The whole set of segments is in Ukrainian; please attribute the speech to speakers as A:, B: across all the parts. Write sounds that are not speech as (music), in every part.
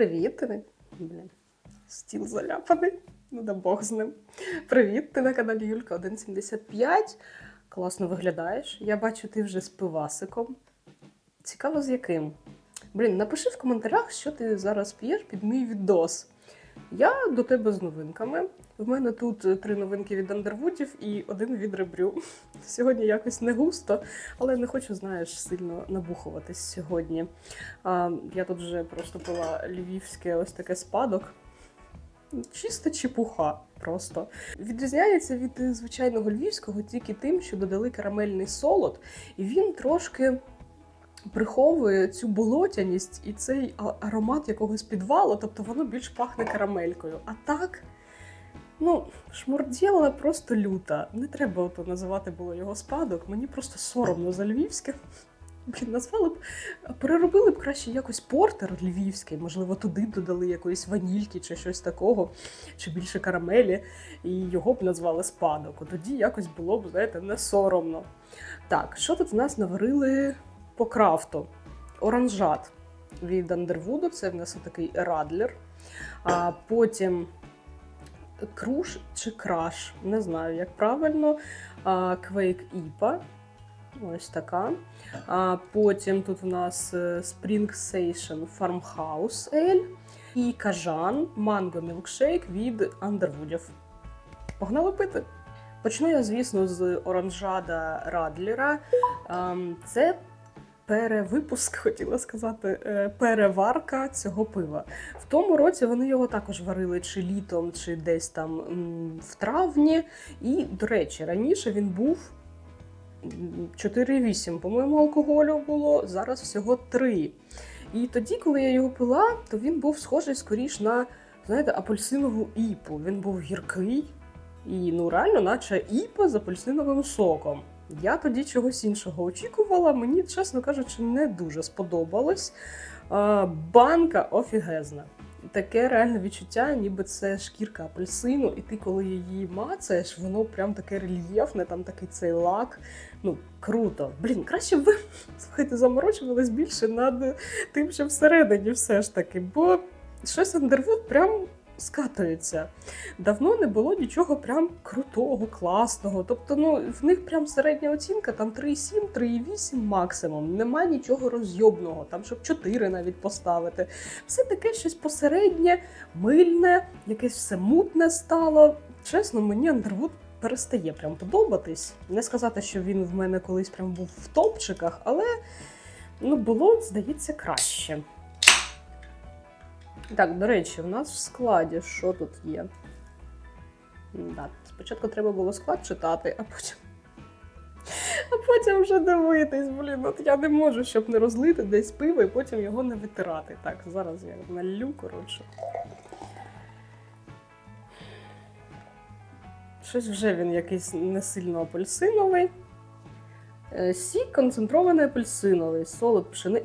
A: Привіт. Блін. Стіл заляпаний. Ну да Бог з ним. Привіт, ти на каналі Юлька 175. Класно виглядаєш. Я бачу, ти вже з пивасиком. Цікаво, з яким. Блін, напиши в коментарях, що ти зараз п'єш під мій відос. Я до тебе з новинками. В мене тут е, три новинки від Андервудів і один від ребрю. (laughs) Сьогодні якось не густо, але не хочу, знаєш, сильно набухуватись сьогодні. А, я тут вже просто пила львівське ось таке спадок. Чиста чепуха просто. Відрізняється від е, звичайного львівського тільки тим, що додали карамельний солод, і він трошки приховує цю болотяність і цей аромат якогось підвалу, тобто воно більш пахне карамелькою. А так, ну, шмурдєла просто люта. Не треба ото називати було його спадок. Мені просто соромно за львівське. Блін, назвали б, переробили б краще якось портер львівський, можливо, туди додали якоїсь ванільки чи щось такого, чи більше карамелі, і його б назвали спадок. Тоді якось було б, знаєте, не соромно. Так, що тут в нас наварили по крафту? Оранжат від Андервуду, це в нас такий радлер. А потім круш чи краш, не знаю, як правильно. А, Квейк Іпа. Ось така. А потім тут у нас е, Spring Station Farmhouse Ale і кажан Mango Milkshake від Андервудів. Погнали пити. Почну я, звісно, з оранжада Радлера. Ем, Це перевипуск, (laughs) хотіла сказати, е, переварка цього пива. В тому році вони його також варили чи літом, чи десь там в травні. І, до речі, раніше він був м, 4,8, по-моєму, алкоголю було, зараз всього 3. І тоді, коли я його пила, то він був схожий скоріш на, знаєте, апельсинову іпу. Він був гіркий і ну реально, наче іпа з апельсиновим соком. Я тоді чогось іншого очікувала. Мені, чесно кажучи, не дуже сподобалось. Банка офігезна. Таке реальне відчуття, ніби це шкірка апельсину, і ти, коли її мацаєш, воно прям таке рельєфне, там такий цей лак. Ну, круто. Блін, краще б ви (laughs) слухайте, заморочувались більше над тим, що всередині все ж таки, бо щось Андервуд прям скатується. Давно не було нічого прям крутого, класного. Тобто, ну, в них прям середня оцінка там 3,7, 3,8 максимум. Нема нічого розйобного, там щоб 4 навіть поставити. Все таке щось посереднє, мильне, якесь все мутне стало. Чесно, мені Андервуд перестає прям подобатись. Не сказати, що він в мене колись прям був в топчиках, але ну, було, здається, краще. Так, до речі, в нас в складі що тут є? Да, спочатку треба було склад читати, а потім. А потім вже дивитись, блін, от я не можу, щоб не розлити десь пиво і потім його не витирати. Так, зараз я налю, коротше. Щось вже він якийсь не сильно апельсиновий. Е, Сік концентрований апельсиновий, солод пшени.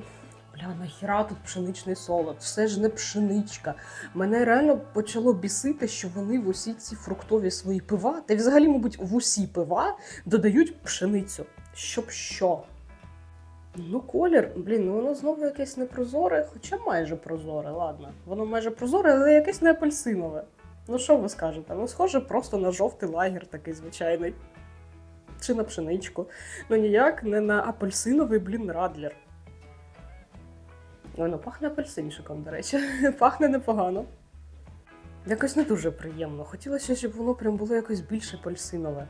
A: Бля, нахіра тут пшеничний солод? Все ж не пшеничка. Мене реально почало бісити, що вони в усі ці фруктові свої пива, та й взагалі, мабуть, в усі пива додають пшеницю. Щоб що? Ну, колір, блін, ну воно знову якесь непрозоре, хоча майже прозоре, ладно. Воно майже прозоре, але якесь не апельсинове. Ну, що ви скажете? Ну, схоже просто на жовтий лагер такий звичайний. Чи на пшеничку. Ну ніяк не на апельсиновий, блін, радлер. Воно пахне апельсинчиком, до речі. (laughs) пахне непогано. Якось не дуже приємно. Хотілося, щоб воно прям було якось більш апельсинове.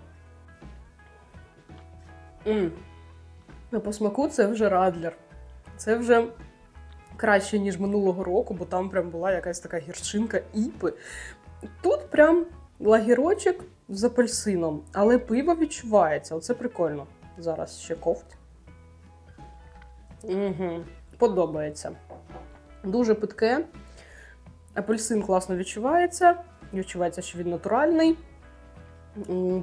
A: м Ну, по смаку це вже радлер. Це вже краще, ніж минулого року, бо там прям була якась така гірчинка іпи. Тут прям лагірочок з апельсином, але пиво відчувається. Оце прикольно. Зараз ще ковть. Угу. Подобається. Дуже питке. Апельсин класно відчувається. Відчувається, що він натуральний.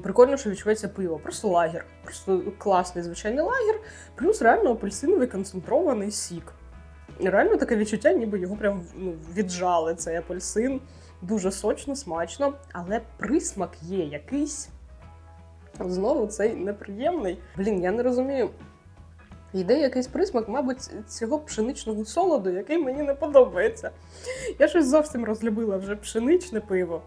A: Прикольно, що відчувається пиво. Просто лагер. Просто класний звичайний лагер, плюс реально апельсиновий концентрований сік. Реально таке відчуття, ніби його прям ну, віджали цей апельсин. Дуже сочно, смачно, але присмак є якийсь. Знову цей неприємний. Блін, я не розумію. Йде якийсь присмак, мабуть, цього пшеничного солоду, який мені не подобається. Я щось зовсім розлюбила вже пшеничне пиво.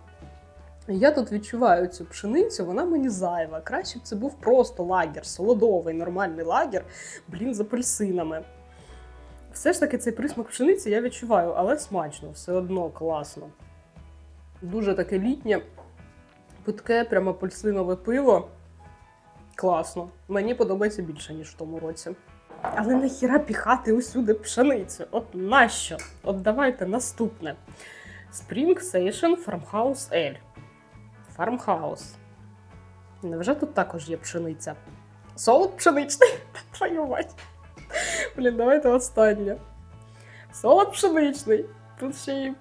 A: Я тут відчуваю цю пшеницю, вона мені зайва. Краще б це був просто лагер, солодовий, нормальний лагер, блін, з апельсинами. Все ж таки цей присмак пшениці я відчуваю, але смачно, все одно класно. Дуже таке літнє, питке, прямо апельсинове пиво. Класно. Мені подобається більше, ніж в тому році. Але нахіра піхати усюди пшеницю? От нащо? От давайте наступне. Spring Station Farmhouse L. Farmhouse. Невже тут також є пшениця? Солод пшеничний? (laughs) Твою мать. Блін, давайте останнє. Солод пшеничний. Тут ще й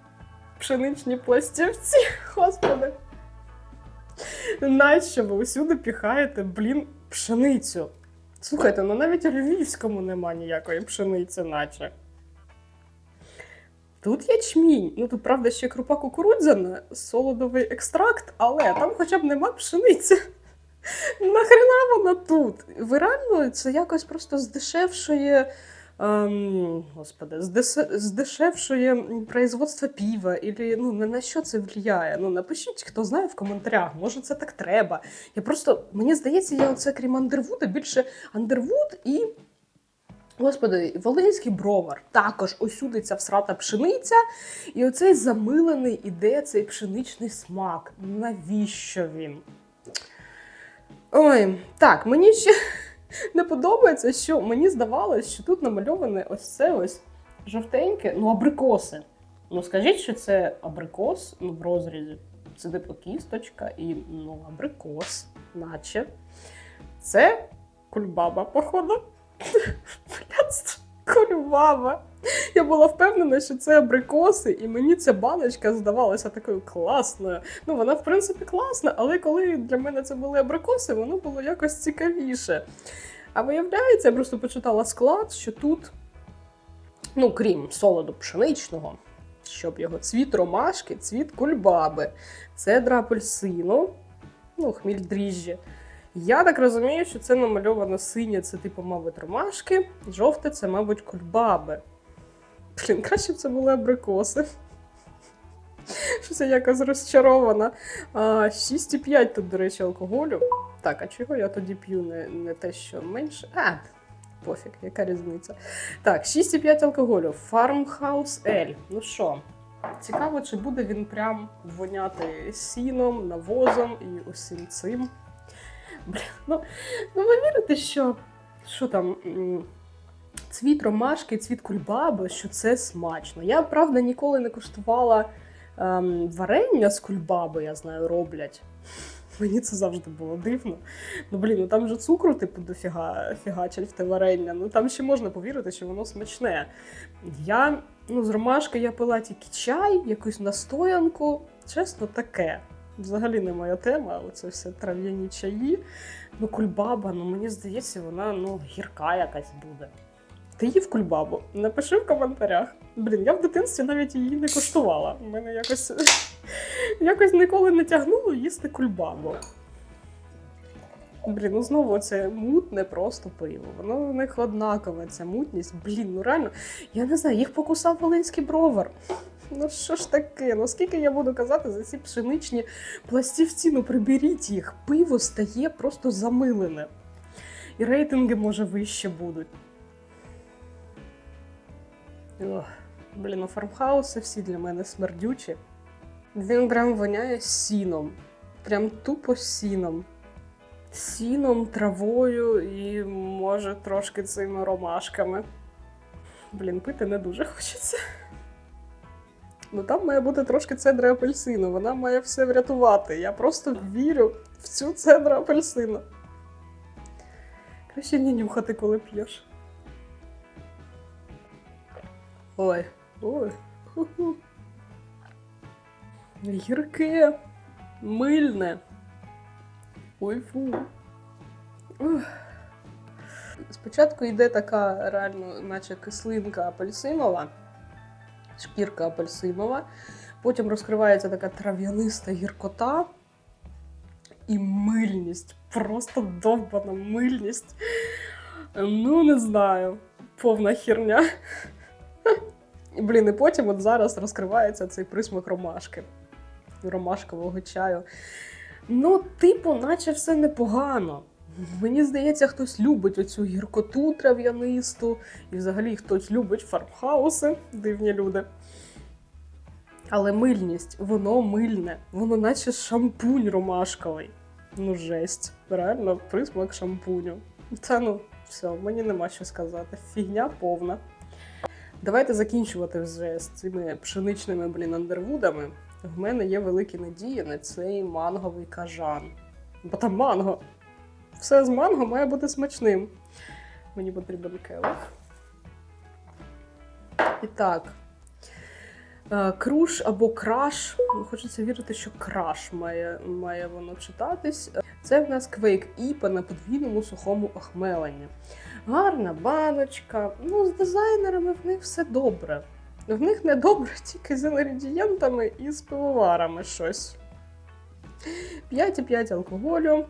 A: пшеничні пластівці. (laughs) Господи. Нащо ви усюди піхаєте, блін, пшеницю? Слухайте, ну навіть у львівському нема ніякої пшениці, наче. Тут ячмінь. Ну тут, правда, ще крупа кукурудзяна, солодовий екстракт, але там хоча б нема пшениці. (laughs) Нахрена вона тут? Ви реально це якось просто здешевшує. Ем, господи, здешевшує производство пива, і ну, на що це впливає? Ну, напишіть, хто знає в коментарях, може це так треба. Я просто, мені здається, я оце крім Андервуда більше Андервуд і. Господи, Волинський бровар. Також усюди ця всрата пшениця, і оцей замилений іде цей пшеничний смак. Навіщо він? Ой, так, мені ще не подобається, що мені здавалось, що тут намальоване ось це ось жовтеньке, ну, абрикоси. Ну, скажіть, що це абрикос ну, в розрізі. Це типу кісточка і ну, абрикос, наче. Це кульбаба, походу. (laughs) Кульбаба. Я була впевнена, що це абрикоси, і мені ця баночка здавалася такою класною. Ну, вона, в принципі, класна, але коли для мене це були абрикоси, воно було якось цікавіше. А виявляється, я просто почитала склад, що тут, ну, крім солоду пшеничного, щоб його цвіт ромашки, цвіт кульбаби, цедра апельсину, ну, хміль дріжджі. Я так розумію, що це намальовано синє, це типу, мабуть, ромашки, жовте це, мабуть, кульбаби. Блін, краще б це були абрикоси. Щось я якось розчарована. А, 6,5 тут, до речі, алкоголю. Так, а чого я тоді п'ю не, не те, що менше? А, пофіг, яка різниця. Так, 6,5 алкоголю. Farmhouse L. Ну що, цікаво, чи буде він прям воняти сіном, навозом і усім цим. Блін, ну, ну ви вірите, що, що там. Цвіт ромашки, цвіт кульбаби, що це смачно. Я, правда, ніколи не куштувала ем, варення з кульбаби, я знаю, роблять. (laughs) Мені це завжди було дивно. Ну, блін, ну там же цукру, типу, дофіга фігачать в те варення. Ну там ще можна повірити, що воно смачне. Я ну, з ромашки я пила тільки чай, якусь настоянку. Чесно, таке. Взагалі не моя тема, оце все трав'яні чаї. Ну, кульбаба, ну мені здається, вона ну, гірка якась буде. Ти їв кульбабу? Напиши в коментарях. Блін, я в дитинстві навіть її не коштувала. Мене якось, (laughs) якось ніколи не тягнуло їсти кульбабу. Блін, ну знову це мутне просто пиво. Воно у них однакове, ця мутність. Блін, ну реально, я не знаю, їх покусав Волинський бровар. Ну що ж таке? Ну скільки я буду казати за ці пшеничні пластівці? Ну приберіть їх. Пиво стає просто замилене. І рейтинги, може, вище будуть. Блін, ну фармхауси всі для мене смердючі. Він прям воняє сіном. Прям тупо сіном. Сіном, травою і, може, трошки цими ромашками. Блін, пити не дуже хочеться. Ну там має бути трошки цедри апельсину, вона має все врятувати. Я просто вірю в цю цедру апельсину. Краще не нюхати, коли п'єш. Ой, ой. ху-ху. Гірке, мильне. Ой, фу. Спочатку йде така реально, наче кислинка апельсинова, шкірка апельсинова. Потім розкривається така трав'яниста гіркота і мильність. Просто довбана мильність. Ну, не знаю. Повна херня. Блін, і потім от зараз розкривається цей присмак ромашки. Ромашкового чаю. Ну, типу, наче все непогано. Мені здається, хтось любить оцю гіркоту трав'янисту, і взагалі хтось любить фармхауси, дивні люди. Але мильність, воно мильне, воно наче шампунь ромашковий. Ну, жесть. Реально, присмак шампуню. Та ну, все, мені нема що сказати. Фігня повна. Давайте закінчувати вже з цими пшеничними блін андервудами. В мене є великі надії на цей манговий кажан. Бо там манго. Все з манго має бути смачним. Мені потрібен келих. І так. Е, Круш або краш. Хочеться вірити, що краш має, має воно читатись. Це в нас квейк іпа на подвійному сухому охмеленні. Гарна баночка. Ну, з дизайнерами в них все добре. В них не добре тільки з інгредієнтами і з пивоварами щось. 5,5 алкоголю.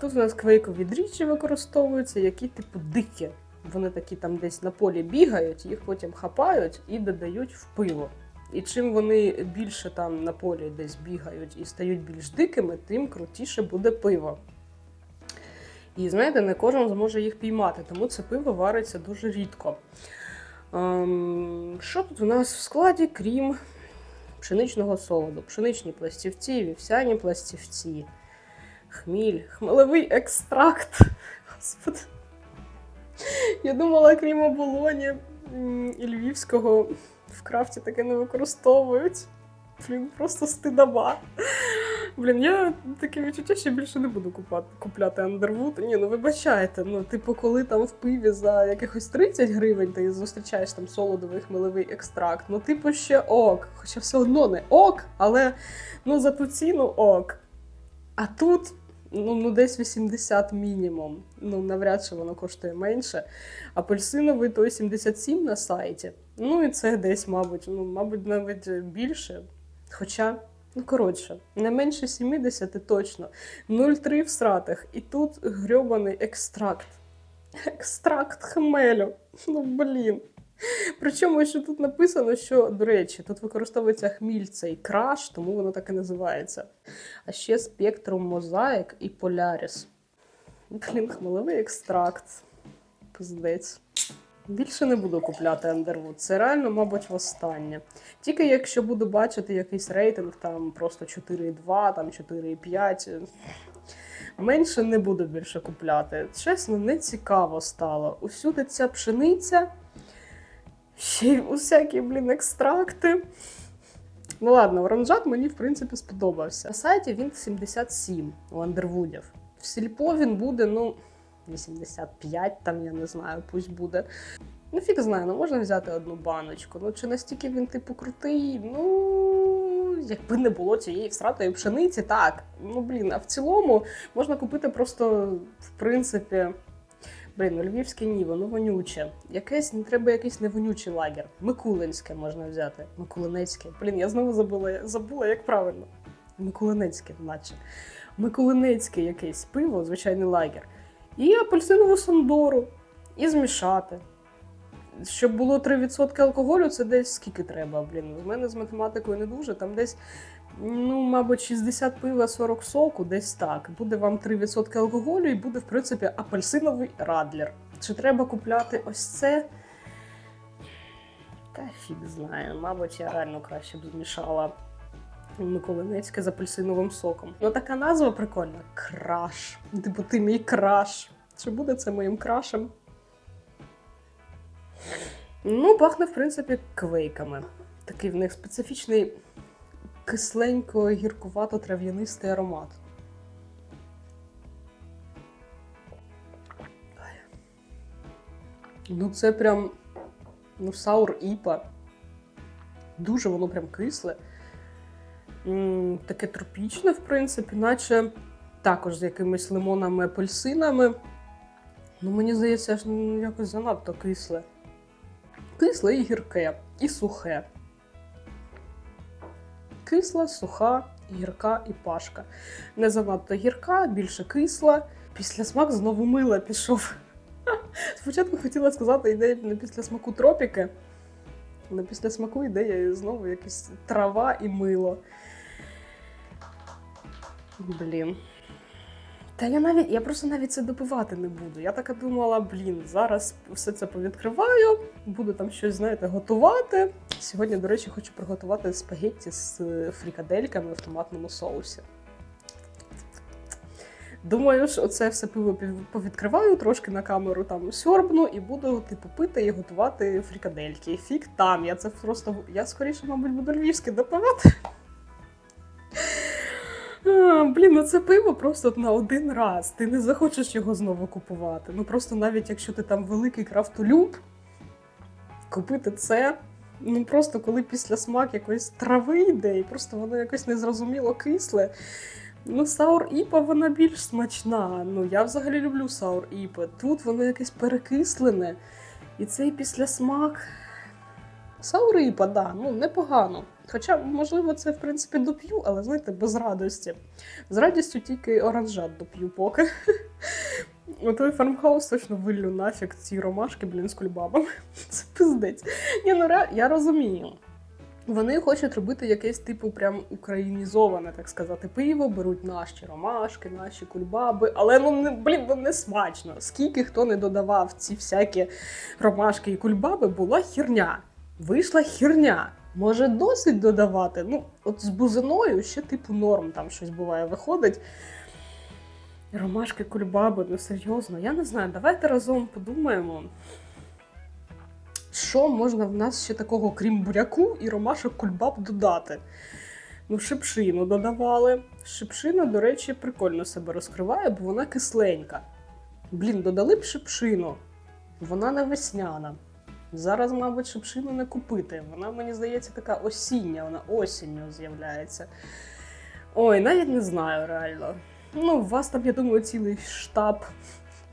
A: Тут у нас квейкові дріжджі використовуються, які типу дикі. Вони такі там десь на полі бігають, їх потім хапають і додають в пиво. І чим вони більше там на полі десь бігають і стають більш дикими, тим крутіше буде пиво. І знаєте, не кожен зможе їх піймати, тому це пиво вариться дуже рідко. Ем, що тут у нас в складі, крім пшеничного солоду? Пшеничні пластівці, вівсяні пластівці, хміль, хмелевий екстракт. Господи. Я думала, крім оболоні і львівського в крафті таке не використовують. Блін, просто стидоба. Блін, я таке відчуття, що більше не буду купати, купляти андервуд. Ні, ну вибачайте. Ну, типу, коли там в пиві за якихось 30 гривень ти зустрічаєш там солодовий хмелевий екстракт, ну, типу, ще ок. Хоча все одно не ок, але ну за ту ціну ок. А тут. Ну, ну, десь 80 мінімум. Ну, навряд чи воно коштує менше. Апельсиновий той 77 на сайті. Ну, і це десь, мабуть, ну, мабуть, навіть більше. Хоча, ну коротше, не менше 70 точно. 0,3 в стратах. І тут грьобаний екстракт. Екстракт хмелю. Ну, блін. Причому, що тут написано, що, до речі, тут використовується хміль цей краш, тому воно так і називається. А ще спектрум мозаїк і поляріс. Блін, хмелевий екстракт. Пиздець. Більше не буду купляти Underwood. Це реально, мабуть, востаннє. Тільки якщо буду бачити якийсь рейтинг, там просто 4,2, там 4,5. Менше не буду більше купляти. Чесно, не цікаво стало. Усюди ця пшениця, ще й усякі, блін, екстракти. Ну ладно, оранжат мені, в принципі, сподобався. На сайті він 77 у Андервудів. В сільпо він буде, ну, 85, там, я не знаю, пусть буде. Ну, фіг знає, ну можна взяти одну баночку. Ну, чи настільки він, типу, крутий? Ну, якби не було цієї всратої пшениці, так. Ну, блін, а в цілому можна купити просто, в принципі. Блін, ну львівське ні, воно вонюче. Якесь не треба якийсь невонючий лагер. Микулинське можна взяти. Микулинецьке. Блін, я знову забула, забула, як правильно. Микулинецьке, наче. Микулинецьке якесь пиво, звичайний лагер. І апельсинову сандору. І змішати. Щоб було 3% алкоголю, це десь скільки треба, блін. У мене з математикою не дуже, там десь, ну, мабуть, 60 пива, 40 соку, десь так. Буде вам 3% алкоголю і буде, в принципі, апельсиновий радлер. Чи треба купляти ось це? Та фіг знає. Мабуть, я реально краще б змішала Миколинецьке з апельсиновим соком. Ну, така назва прикольна. Краш. Типу, ти мій краш. Чи буде це моїм крашем? Ну, пахне, в принципі, квейками. Такий в них специфічний кисленько-гіркувато-трав'янистий аромат. Ну, це прям ну, саур іпа. Дуже воно прям кисле. Таке тропічне, в принципі, наче також з якимись лимонами, апельсинами. Ну, мені здається, аж ну, якось занадто кисле. Кисле і гірке, і сухе. Кисла, суха, гірка і пашка. Не занадто гірка, більше кисла. Після смак знову мила пішов. (laughs) Спочатку хотіла сказати ідея не після смаку тропіки. Але після смаку ідея знову якась трава і мило. Блін. Та я навіть, я просто навіть це допивати не буду. Я така думала, блін, зараз все це повідкриваю, буду там щось, знаєте, готувати. Сьогодні, до речі, хочу приготувати спагетті з фрікадельками в томатному соусі. Думаю, що оце все пиво повідкриваю, трошки на камеру там сьорбну і буду типу пити і готувати фрікадельки. Фік там. Я це просто. Я скоріше, мабуть, буду львівське допивати. Блін, ну це пиво просто на один раз. Ти не захочеш його знову купувати. Ну просто навіть якщо ти там великий крафтолюб, купити це. Ну просто коли після смак якоїсь трави йде, і просто воно якось незрозуміло кисле. Ну, саур іпа вона більш смачна. Ну, я взагалі люблю саур іпа. Тут воно якесь перекислене. І цей післясмак. Саур іпа, да, ну непогано. Хоча, можливо, це в принципі доп'ю, але знаєте, без радості. З радістю тільки оранжат доп'ю поки. (laughs) Отой фармхаус точно виллю нафіг ці ромашки, блін, з кульбабами. (laughs) Це пиздець. Ні, ну я розумію. Вони хочуть робити якесь типу прям українізоване, так сказати, пиво, беруть наші ромашки, наші кульбаби, але ну не блін, ну не смачно. Скільки хто не додавав ці всякі ромашки і кульбаби, була хірня. Вийшла хірня. Може, досить додавати. Ну, от з бузиною ще типу норм там щось буває, виходить. Ромашки, кульбаби, ну серйозно, я не знаю. Давайте разом подумаємо. Що можна в нас ще такого, крім буряку і ромашок кульбаб додати? Ну, шипшину додавали. Шипшина, до речі, прикольно себе розкриває, бо вона кисленька. Блін, додали б шипшину. Вона не весняна. Зараз, мабуть, шипшину не купити. Вона, мені здається, така осіння, вона осінню з'являється. Ой, навіть не знаю реально. Ну, у вас там, я думаю, цілий штаб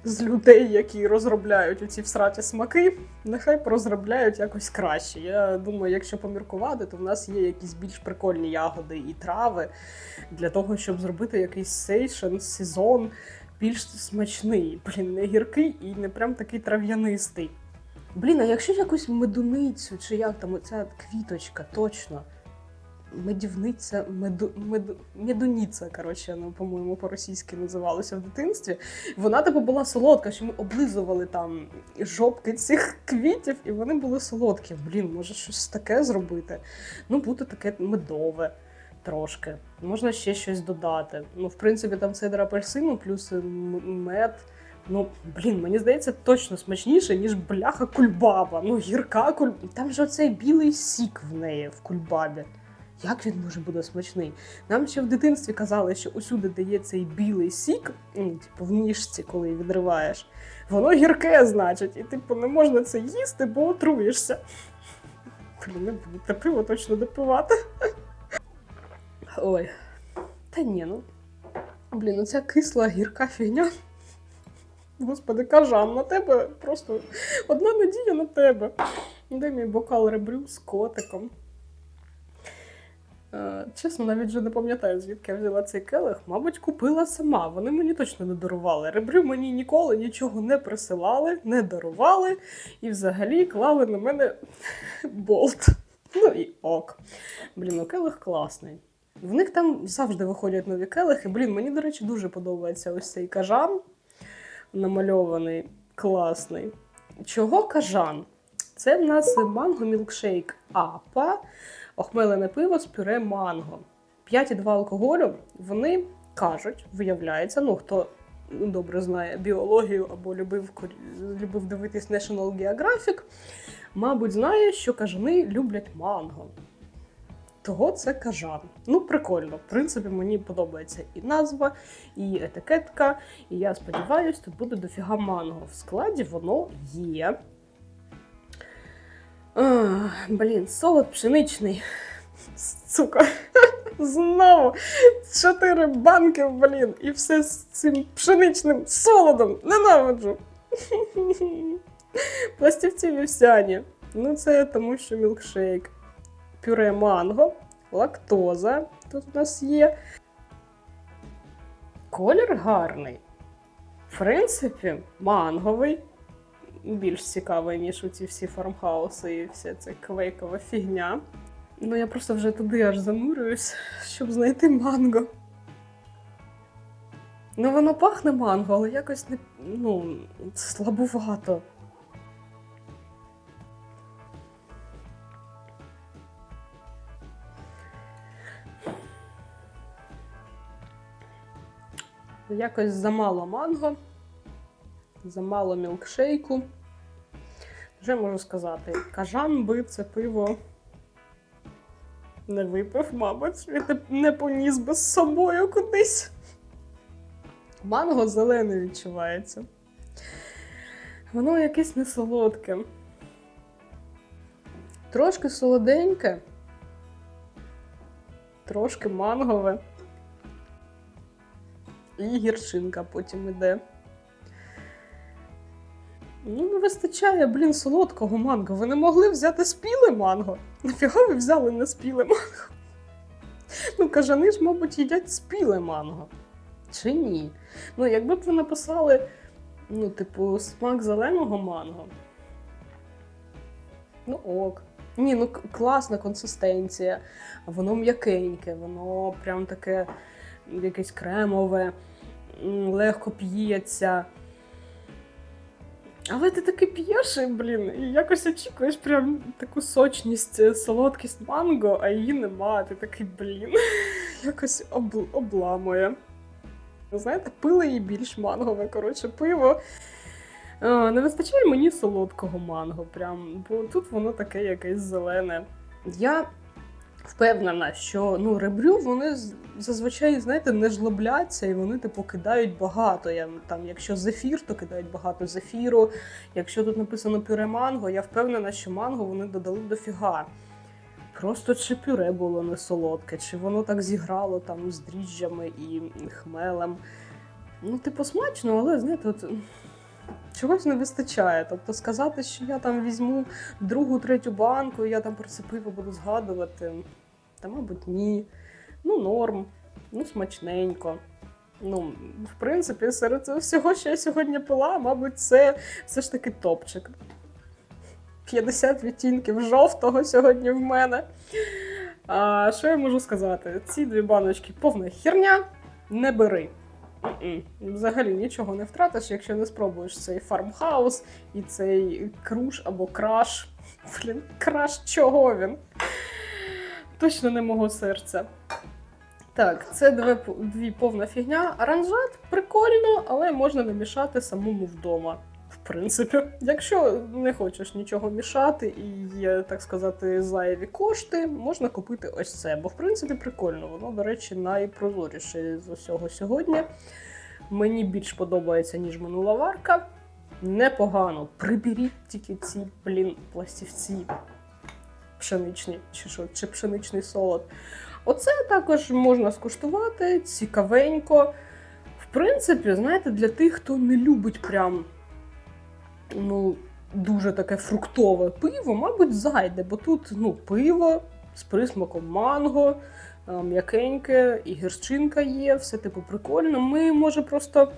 A: з людей, які розробляють оці всраті смаки, нехай порозробляють якось краще. Я думаю, якщо поміркувати, то в нас є якісь більш прикольні ягоди і трави для того, щоб зробити якийсь сейшен, сезон більш смачний. Блін, не гіркий і не прям такий трав'янистий. Блін, а якщо якусь медуницю, чи як там оця квіточка, точно. Медівниця, меду, меду, медуніця, коротше, ну, по-моєму, по-російськи називалося в дитинстві. Вона типу була солодка, що ми облизували там жопки цих квітів, і вони були солодкі. Блін, може щось таке зробити. Ну, буде таке медове трошки. Можна ще щось додати. Ну, в принципі, там цедр апельсину плюс мед. Ну, блін, мені здається, точно смачніше, ніж бляха кульбаба. Ну, гірка кульбаба. Там же оцей білий сік в неї в кульбабі. Як він може бути смачний? Нам ще в дитинстві казали, що усюди дає цей білий сік, ну, типу в ніжці, коли відриваєш, воно гірке, значить, і типу не можна це їсти, бо отруєшся. Блін, не буду те пиво точно допивати. Ой. Та ні, ну. Блін, оця кисла гірка фігня. Господи, кажан на тебе просто одна надія на тебе. Де мій бокал ребрю з котиком? Е, Чесно, навіть вже не пам'ятаю, звідки я взяла цей келих. Мабуть, купила сама. Вони мені точно не дарували. Ребрю мені ніколи нічого не присилали, не дарували і взагалі клали на мене (laughs) болт. Ну і ок. Блін, ну келих класний. В них там завжди виходять нові келихи. Блін, мені, до речі, дуже подобається ось цей кажан намальований, класний. Чого кажан? Це в нас манго мілкшейк апа, охмелене пиво з пюре манго. 5,2 алкоголю. Вони кажуть, виявляється, ну хто добре знає біологію або любив, любив дивитись National Geographic, мабуть, знає, що кажани люблять манго. Того це кажан. Ну, прикольно. В принципі, мені подобається і назва, і етикетка. І я сподіваюся, тут буде дофіга манго. В складі воно є. А, блін, солод пшеничний. Сука. (laughs) Знову чотири банки, блін, і все з цим пшеничним солодом. Ненавиджу. (laughs) Пластівці вівсяні. Ну, це тому, що мілкшейк. Пюре манго, лактоза тут у нас є. Колір гарний. В принципі, манговий. більш цікаве, ніж оці всі фармхауси і вся ця квейкова фігня. Ну я просто вже туди аж занурююсь, щоб знайти манго. Ну, воно пахне манго, але якось не ну, слабувато. Якось замало манго, замало мілкшейку. Вже можу сказати, кажан би це пиво не випив, мабуть, не- поніс би з собою кудись. Манго зелене відчувається. Воно якесь не солодке. Трошки солоденьке, трошки мангове. І гірчинка потім іде. Ну, не вистачає, блін, солодкого манго. Ви не могли взяти спіле манго? Нафіга ви взяли не спіле манго? Ну, кажани ж, мабуть, їдять спіле манго. Чи ні? Ну, якби б ви написали, ну, типу, смак зеленого манго. Ну, ок. Ні, ну класна консистенція. Воно м'якеньке, воно прям таке якесь кремове, легко п'ється. Але ти таки п'єш, і, блін, і якось очікуєш прям таку сочність, е, солодкість манго, а її нема. Ти такий, блін, (laughs) якось об, обламує. Знаєте, пили і більш мангове, коротше, пиво. Е, Не вистачає мені солодкого манго, прям, бо тут воно таке якесь зелене. Я впевнена, що ну, ребрю вони зазвичай, знаєте, не жлобляться і вони типу кидають багато. Я, там, якщо зефір, то кидають багато зефіру. Якщо тут написано пюре манго, я впевнена, що манго вони додали дофіга. Просто чи пюре було не солодке, чи воно так зіграло там з дріжджами і хмелем. Ну, типу, смачно, але знаєте, от, чогось не вистачає. Тобто сказати, що я там візьму другу, третю банку, і я там про це пиво буду згадувати. Та, мабуть, ні. Ну, норм, ну, смачненько. Ну, в принципі, серед всього, що я сьогодні пила, мабуть, це все ж таки топчик. 50 відтінків жовтого сьогодні в мене. А, що я можу сказати? Ці дві баночки повна херня, не бери. Взагалі нічого не втратиш, якщо не спробуєш цей фармхаус і цей круш або краш. Блін, краш чого він? Точно не мого серця. Так, це дві, дві повна фігня. Аранжат прикольно, але можна намішати самому вдома. Принципі, якщо не хочеш нічого мішати і є, так сказати, зайві кошти, можна купити ось це. Бо в принципі прикольно. Воно, до речі, найпрозоріше з усього сьогодні. Мені більш подобається, ніж минула варка. Непогано. Приберіть тільки ці, блін, пластівці пшеничні, чи що, чи пшеничний солод. Оце також можна скуштувати, цікавенько. В принципі, знаєте, для тих, хто не любить прям ну, дуже таке фруктове пиво, мабуть, зайде, бо тут ну, пиво з присмаком манго, м'якеньке, і гірчинка є, все типу прикольно. Ми, може, просто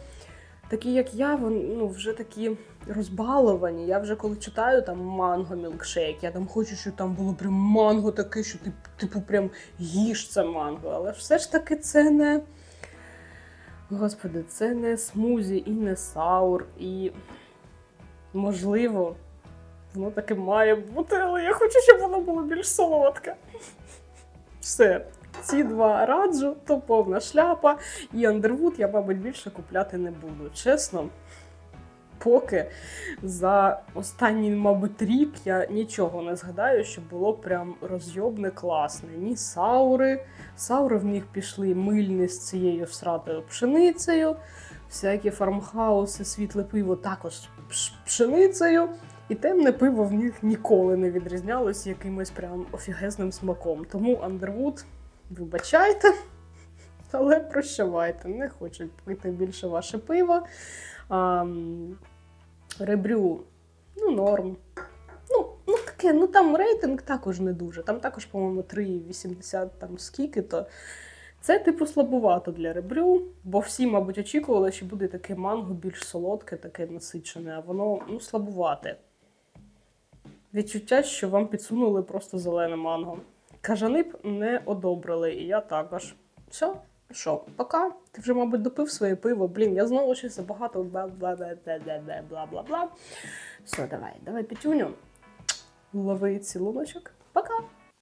A: такі, як я, вон, ну, вже такі розбаловані. Я вже коли читаю там манго мілкшейк, я там хочу, щоб там було прям манго таке, що ти, типу, прям їж це манго. Але все ж таки це не. Господи, це не смузі і не саур, і можливо, воно таке має бути, але я хочу, щоб воно було більш солодке. Все. Ці два раджу, то повна шляпа, і Андервуд я, мабуть, більше купляти не буду. Чесно, поки за останній, мабуть, рік я нічого не згадаю, що було прям розйобне класне. Ні саури. Саури в них пішли мильні з цією всратою пшеницею, всякі фармхауси, світле пиво також пшеницею. І темне пиво в них ніколи не відрізнялось якимось прям офігезним смаком. Тому Андервуд, вибачайте, (laughs) але прощавайте, не хочуть пити більше ваше пиво. А, ребрю, ну, норм. Ну, ну таке, ну там рейтинг також не дуже. Там також, по-моєму, 3,80 там скільки то. Це, типу, слабувато для ребрю, бо всі, мабуть, очікували, що буде таке манго більш солодке, таке насичене, а воно ну, слабувате. Відчуття, що вам підсунули просто зелене манго. Кажани б не одобрили, і я також. Все, що, пока. Ти вже, мабуть, допив своє пиво. Блін, я знову щось забагато бла-бла-бла-бла-бла-бла. Все, давай, давай пітюню. Лови цілуночок. Пока.